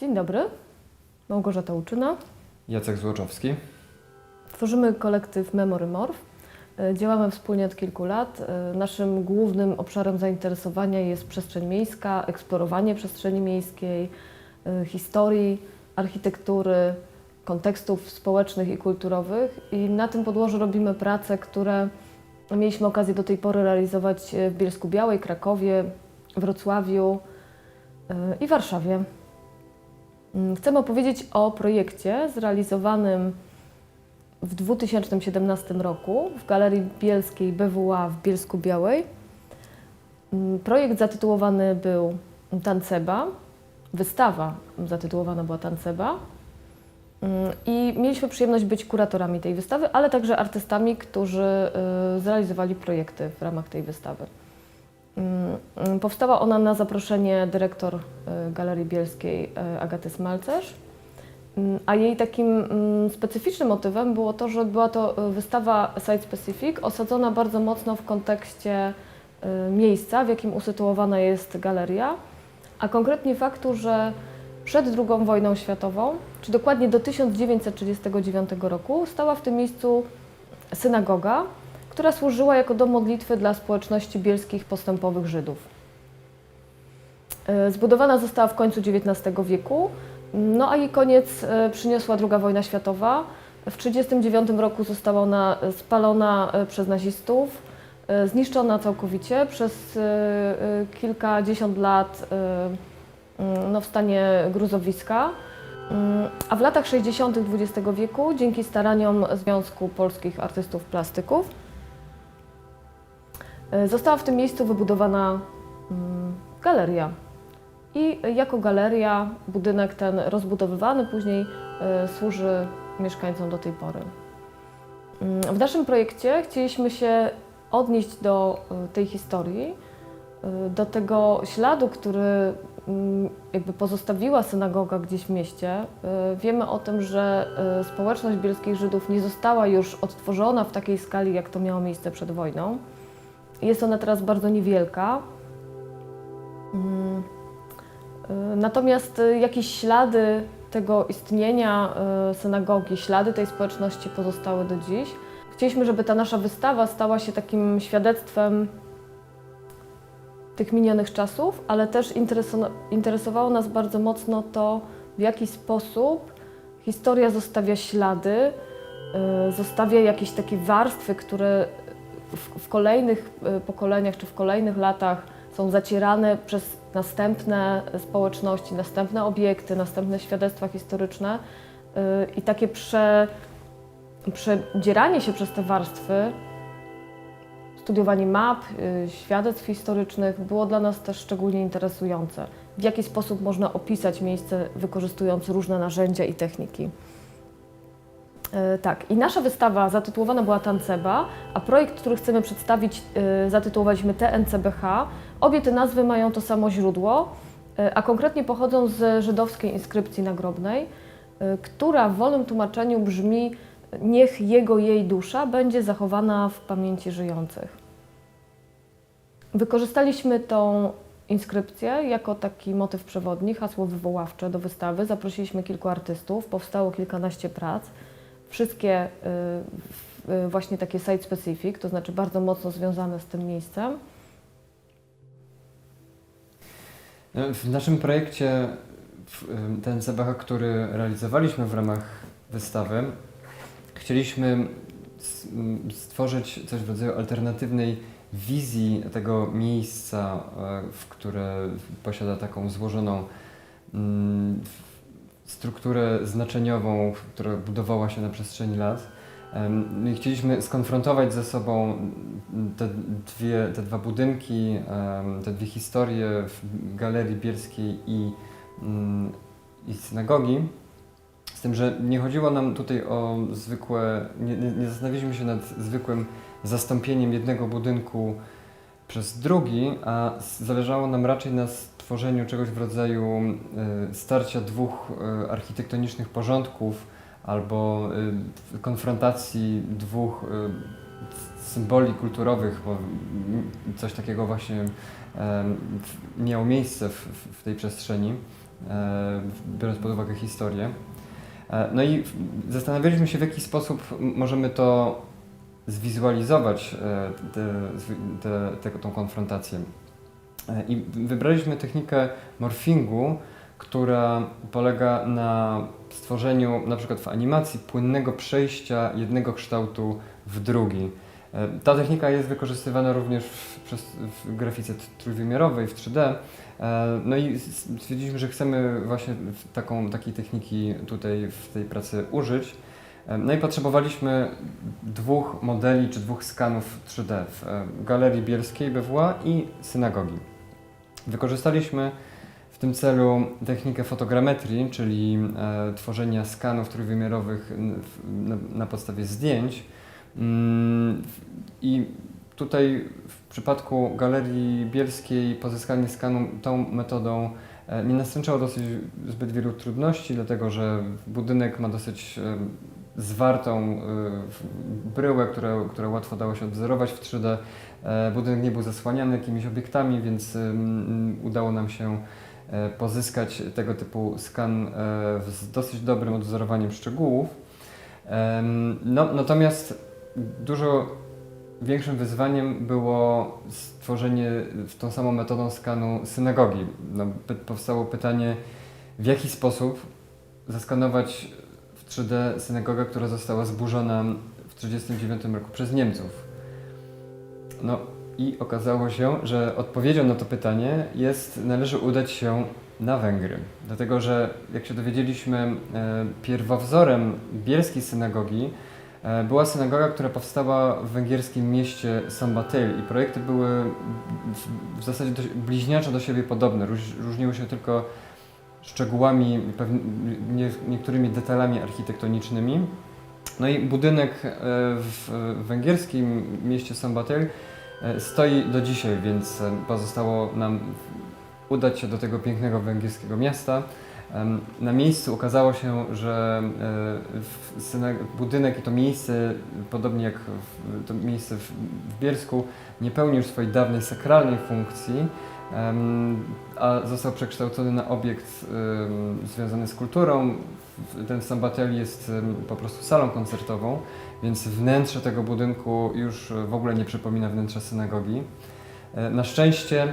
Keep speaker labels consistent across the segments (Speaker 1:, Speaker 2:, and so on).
Speaker 1: Dzień dobry, Małgorzata Łuczyna.
Speaker 2: Jacek Złoczowski.
Speaker 1: Tworzymy kolektyw Memory Morph. E, Działamy wspólnie od kilku lat. E, Naszym głównym obszarem zainteresowania jest przestrzeń miejska, eksplorowanie przestrzeni miejskiej, e, historii, architektury, kontekstów społecznych i kulturowych. I na tym podłożu robimy prace, które mieliśmy okazję do tej pory realizować e, w Bielsku Białej, Krakowie, Wrocławiu e, i Warszawie. Mm, Chcemy opowiedzieć o projekcie zrealizowanym w 2017 roku w Galerii Bielskiej BWA w Bielsku Białej. Mm, Projekt zatytułowany był Tanceba. Wystawa zatytułowana była Tanceba. Mm, I mieliśmy przyjemność być kuratorami tej wystawy, ale także artystami, którzy y, zrealizowali projekty w ramach tej wystawy. Mm, Powstała ona na zaproszenie dyrektor y, Galerii Bielskiej y, Agaty Smalcerz. Mm, A jej takim mm, specyficznym motywem było to, że była to y, wystawa site-specific, osadzona bardzo mocno w kontekście miejsca, w jakim usytuowana jest galeria, a konkretnie faktu, że przed II wojną światową, czy dokładnie do 1939 roku, stała w tym miejscu synagoga, która służyła jako dom modlitwy dla społeczności bielskich postępowych Żydów. E, Zbudowana została w końcu XIX wieku, no a jej koniec e, przyniosła II wojna światowa. W 1939 roku została ona spalona e, przez nazistów, zniszczona całkowicie przez kilkadziesiąt lat mm, no, w stanie gruzowiska. Mm, A w latach 60. XX wieku, dzięki staraniom Związku Polskich Artystów Plastyków, została w tym miejscu wybudowana mm, galeria. I jako galeria budynek ten rozbudowywany później e, służy mieszkańcom do tej pory. Mm, W naszym projekcie chcieliśmy się odnieść do e, tej historii, e, do tego śladu, który mm, jakby pozostawiła synagoga gdzieś w mieście. E, Wiemy o tym, że e, społeczność bielskich Żydów nie została już odtworzona w takiej skali, jak to miało miejsce przed wojną. Jest ona teraz bardzo niewielka. Mm, y, Natomiast y, jakieś ślady tego istnienia y, synagogi, ślady tej społeczności pozostały do dziś. Chcieliśmy, żeby ta nasza wystawa stała się takim świadectwem tych minionych czasów, ale też intereso- interesowało nas bardzo mocno to, w jaki sposób historia zostawia ślady, zostawia jakieś takie warstwy, które w, w kolejnych y, pokoleniach czy w kolejnych latach są zacierane przez następne społeczności, następne obiekty, następne świadectwa historyczne y, i takie prze, przedzieranie się przez te warstwy, studiowanie map, y, świadectw historycznych było dla nas też szczególnie interesujące. W jaki sposób można opisać miejsce wykorzystując różne narzędzia i techniki. E, Tak, i nasza wystawa zatytułowana była Tanceba, a projekt, który chcemy przedstawić, e, zatytułowaliśmy TNCBH. Obie te nazwy mają to samo źródło, e, a konkretnie pochodzą z żydowskiej inskrypcji nagrobnej, która w wolnym tłumaczeniu brzmi Niech jego, jej dusza będzie zachowana w pamięci żyjących. Wykorzystaliśmy tą inskrypcję jako taki motyw przewodni, hasło wywoławcze do wystawy. Zaprosiliśmy kilku artystów, powstało kilkanaście prac. Wszystkie y, y, właśnie takie site specific, to znaczy bardzo mocno związane z tym miejscem.
Speaker 2: W naszym projekcie, w- ten CBH, który realizowaliśmy w ramach wystawy, chcieliśmy s- m, stworzyć coś w rodzaju alternatywnej wizji tego miejsca, w które posiada taką złożoną mm, strukturę znaczeniową, która budowała się na przestrzeni lat. No Chcieliśmy skonfrontować ze sobą te, dwie, te dwa budynki, te dwie historie w Galerii Bielskiej i, mm, i synagogi. Z tym, że nie chodziło nam tutaj o zwykłe, nie, nie, nie zastanowiliśmy się nad zwykłym zastąpieniem jednego budynku przez drugi, a zależało nam raczej na stworzeniu czegoś w rodzaju y, starcia dwóch y, architektonicznych porządków albo y, konfrontacji dwóch symboli kulturowych, bo coś takiego właśnie miało miejsce w, tej przestrzeni. e, biorąc pod uwagę historię. E, No i zastanawialiśmy się, w jaki sposób możemy to zwizualizować, e, tą konfrontację. E, I wybraliśmy technikę morfingu, która polega na stworzeniu, na przykład w animacji, płynnego przejścia jednego kształtu w drugi. E, Ta technika jest wykorzystywana również w, w grafice trójwymiarowej, w 3D. E, No i stwierdziliśmy, że chcemy właśnie taką, takiej techniki tutaj w tej pracy użyć. No i potrzebowaliśmy dwóch modeli czy dwóch skanów 3D w Galerii Bielskiej BWA i synagogi. Wykorzystaliśmy w tym celu technikę fotogrametrii, czyli e, tworzenia skanów trójwymiarowych na, podstawie zdjęć. Mm, I tutaj w przypadku Galerii Bielskiej pozyskanie skanu tą metodą e, nie nastręczało dosyć zbyt wielu trudności, dlatego że budynek ma dosyć zwartą w- bryłę, która, która łatwo dało się odwzorować w 3D. E, Budynek nie był zasłaniany jakimiś obiektami, więc em, udało nam się e, pozyskać tego typu skan e, z dosyć dobrym odwzorowaniem szczegółów. No, natomiast dużo większym wyzwaniem było stworzenie tą samą metodą skanu synagogi. No, powstało pytanie, w jaki sposób zaskanować 3D synagogę, która została zburzona w 1939 roku przez Niemców. No i okazało się, że odpowiedzią na to pytanie jest, należy udać się na Węgry. Dlatego, że jak się dowiedzieliśmy, e, pierwowzorem bielskiej synagogi e, była synagoga, która powstała w węgierskim mieście Sambatel i projekty były w, zasadzie dość bliźniaczo do siebie podobne. Róż, różniły się tylko szczegółami, niektórymi detalami architektonicznymi. No i budynek e, w węgierskim mieście Sambatel e, stoi do dzisiaj, więc e, pozostało nam udać się do tego pięknego węgierskiego miasta. Na miejscu okazało się, że e, budynek i to miejsce, podobnie jak to miejsce w, Bielsku, nie pełni już swojej dawnej sakralnej funkcji, a został przekształcony na obiekt związany z kulturą. Ten Sambatel jest po prostu salą koncertową, więc wnętrze tego budynku już w ogóle nie przypomina wnętrza synagogi. E, Na szczęście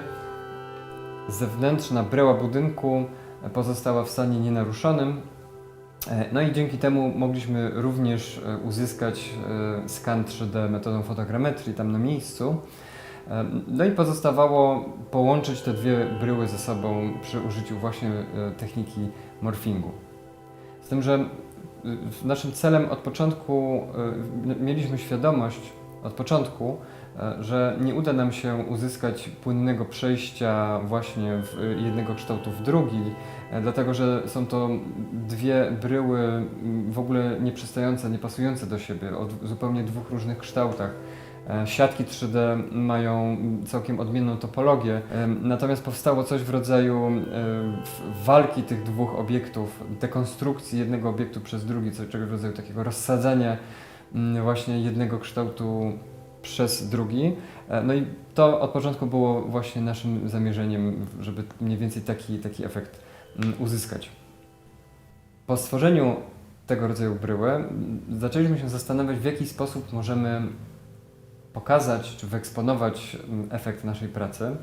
Speaker 2: zewnętrzna bryła budynku pozostała w stanie nienaruszonym. E, No i dzięki temu mogliśmy również e, uzyskać e, skan 3D metodą fotogrametrii tam na miejscu. No i pozostawało połączyć te dwie bryły ze sobą przy użyciu właśnie techniki morfingu. Z tym, że naszym celem od początku mieliśmy świadomość od początku, że nie uda nam się uzyskać płynnego przejścia właśnie w jednego kształtu w drugi, e, dlatego że są to dwie bryły w ogóle nieprzystające, niepasujące do siebie, o zupełnie dwóch różnych kształtach. E, Siatki 3D mają całkiem odmienną topologię, natomiast powstało coś w rodzaju e, walki tych dwóch obiektów, dekonstrukcji jednego obiektu przez drugi, coś w rodzaju takiego rozsadzania mm, właśnie jednego kształtu przez drugi. E, No i to od początku było właśnie naszym zamierzeniem, żeby mniej więcej taki, taki efekt mm, uzyskać. Po stworzeniu tego rodzaju bryły zaczęliśmy się zastanawiać, w jaki sposób możemy pokazać czy wyeksponować efekt naszej pracy.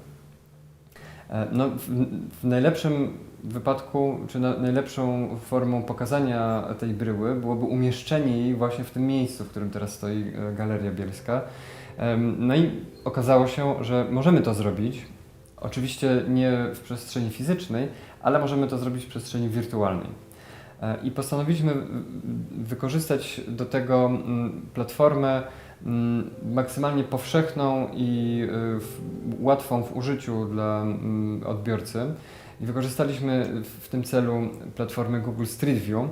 Speaker 2: E, No, w, w najlepszym wypadku, czy na, najlepszą formą pokazania tej bryły byłoby umieszczenie jej właśnie w tym miejscu, w którym teraz stoi e, Galeria Bielska. No i okazało się, że możemy to zrobić. Oczywiście nie w przestrzeni fizycznej, ale możemy to zrobić w przestrzeni wirtualnej. E, I postanowiliśmy wykorzystać do tego mm, platformę maksymalnie powszechną i y, łatwą w użyciu dla mm, odbiorcy. I wykorzystaliśmy w tym celu platformę Google Street View.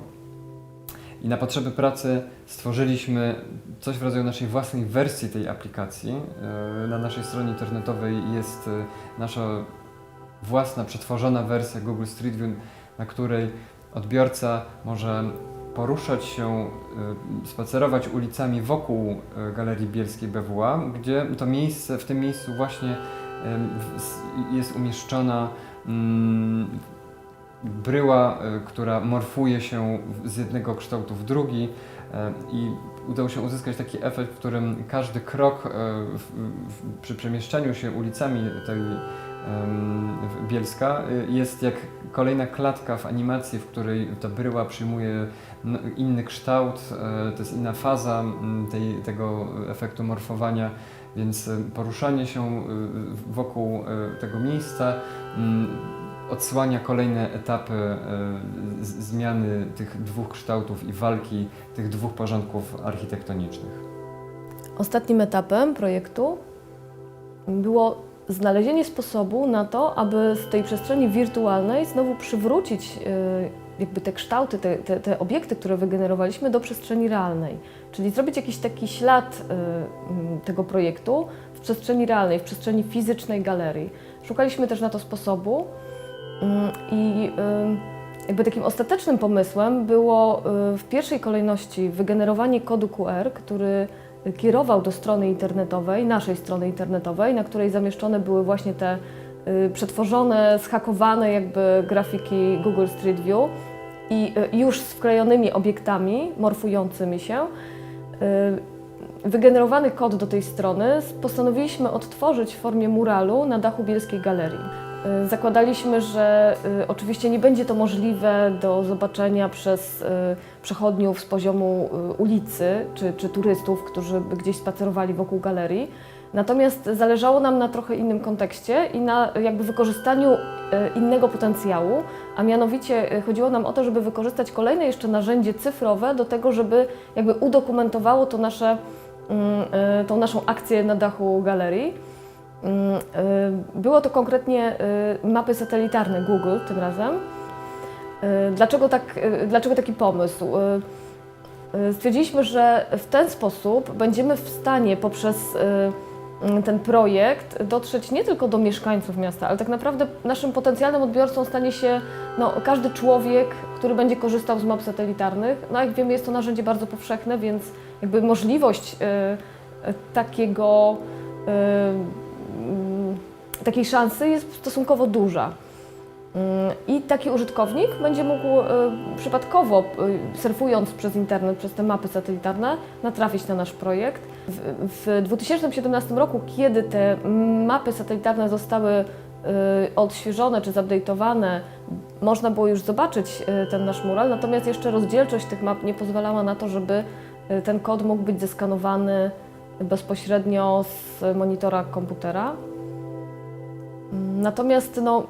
Speaker 2: I na potrzeby pracy stworzyliśmy coś w rodzaju naszej własnej wersji tej aplikacji. E, Na naszej stronie internetowej jest e, nasza własna, przetworzona wersja Google Street View, na której odbiorca może poruszać się, y, spacerować ulicami wokół y, Galerii Bielskiej BWA, gdzie to miejsce, w tym miejscu właśnie jest umieszczona mm, bryła, y, która morfuje się z jednego kształtu w drugi y, i udało się uzyskać taki efekt, w którym każdy krok w, przy przemieszczaniu się ulicami tej Bielska jest jak kolejna klatka w animacji, w której ta bryła przyjmuje inny kształt, e, to jest inna faza tej, tego efektu morfowania, więc e, poruszanie się e, wokół tego miejsca m, odsłania kolejne etapy zmiany tych dwóch kształtów i walki tych dwóch porządków architektonicznych.
Speaker 1: Ostatnim etapem projektu było znalezienie sposobu na to, aby z tej przestrzeni wirtualnej znowu przywrócić y, jakby te kształty, te, te, te obiekty, które wygenerowaliśmy do przestrzeni realnej. Czyli zrobić jakiś taki ślad y, mm, tego projektu w przestrzeni realnej, w przestrzeni fizycznej galerii. Szukaliśmy też na to sposobu mm, i y, jakby takim ostatecznym pomysłem było w pierwszej kolejności wygenerowanie kodu QR, który kierował do strony internetowej, naszej strony internetowej, na której zamieszczone były właśnie te y, przetworzone, zhakowane jakby grafiki Google Street View i y, już z wklejonymi obiektami morfującymi się. y, Wygenerowany kod do tej strony postanowiliśmy odtworzyć w formie muralu na dachu Bielskiej Galerii. Y, Zakładaliśmy, że y, oczywiście nie będzie to możliwe do zobaczenia przez y, przechodniów z poziomu ulicy czy, czy turystów, którzy by gdzieś spacerowali wokół galerii. Natomiast zależało nam na trochę innym kontekście i na jakby wykorzystaniu innego potencjału, a mianowicie chodziło nam o to, żeby wykorzystać kolejne jeszcze narzędzie cyfrowe do tego, żeby jakby udokumentowało to nasze, mm, tą naszą akcję na dachu galerii. Mm, y, Było to konkretnie y, mapy satelitarne Google tym razem. Y, Dlaczego, tak, dlaczego taki pomysł? Stwierdziliśmy, że w ten sposób będziemy w stanie poprzez y, ten projekt dotrzeć nie tylko do mieszkańców miasta, ale tak naprawdę naszym potencjalnym odbiorcą stanie się no, każdy człowiek, który będzie korzystał z map satelitarnych. No jak wiemy, jest to narzędzie bardzo powszechne, więc jakby możliwość takiego, mm, takiej szansy jest stosunkowo duża. Mm, I taki użytkownik będzie mógł y, przypadkowo, y, surfując przez internet, przez te mapy satelitarne, natrafić na nasz projekt. W, w 2017 roku, kiedy te mapy satelitarne zostały y, odświeżone czy zupdate'owane, można było już zobaczyć ten nasz mural, natomiast jeszcze rozdzielczość tych map nie pozwalała na to, żeby ten kod mógł być zeskanowany bezpośrednio z monitora komputera. Natomiast no,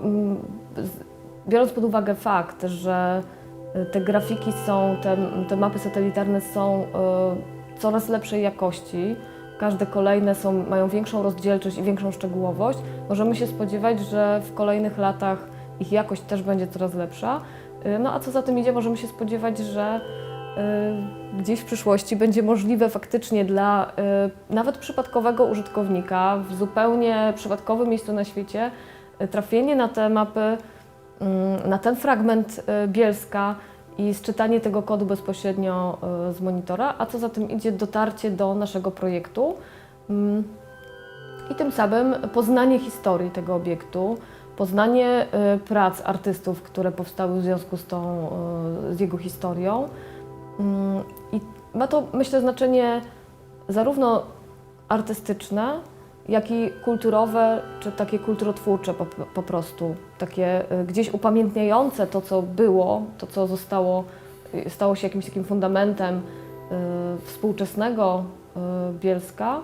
Speaker 1: biorąc pod uwagę fakt, że y, te grafiki są, te, te mapy satelitarne są y, coraz lepszej jakości, każde kolejne są, mają większą rozdzielczość i większą szczegółowość, możemy się spodziewać, że w kolejnych latach ich jakość też będzie coraz lepsza. Y, No a co za tym idzie, możemy się spodziewać, że gdzieś w przyszłości będzie możliwe faktycznie dla y, nawet przypadkowego użytkownika w zupełnie przypadkowym miejscu na świecie y, trafienie na te mapy, mm, na ten fragment y, Bielska i sczytanie tego kodu bezpośrednio y, z monitora, a co za tym idzie dotarcie do naszego projektu mm, i tym samym poznanie historii tego obiektu, poznanie y, prac artystów, które powstały w związku z, tą, y, z jego historią. Mm, I ma to, myślę, znaczenie zarówno artystyczne, jak i kulturowe, czy takie kulturotwórcze po, po prostu. Takie y, gdzieś upamiętniające to, co było, to, co zostało, y, stało się jakimś takim fundamentem y, współczesnego Bielska,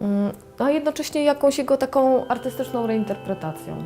Speaker 1: Mm, a jednocześnie jakąś jego taką artystyczną reinterpretacją.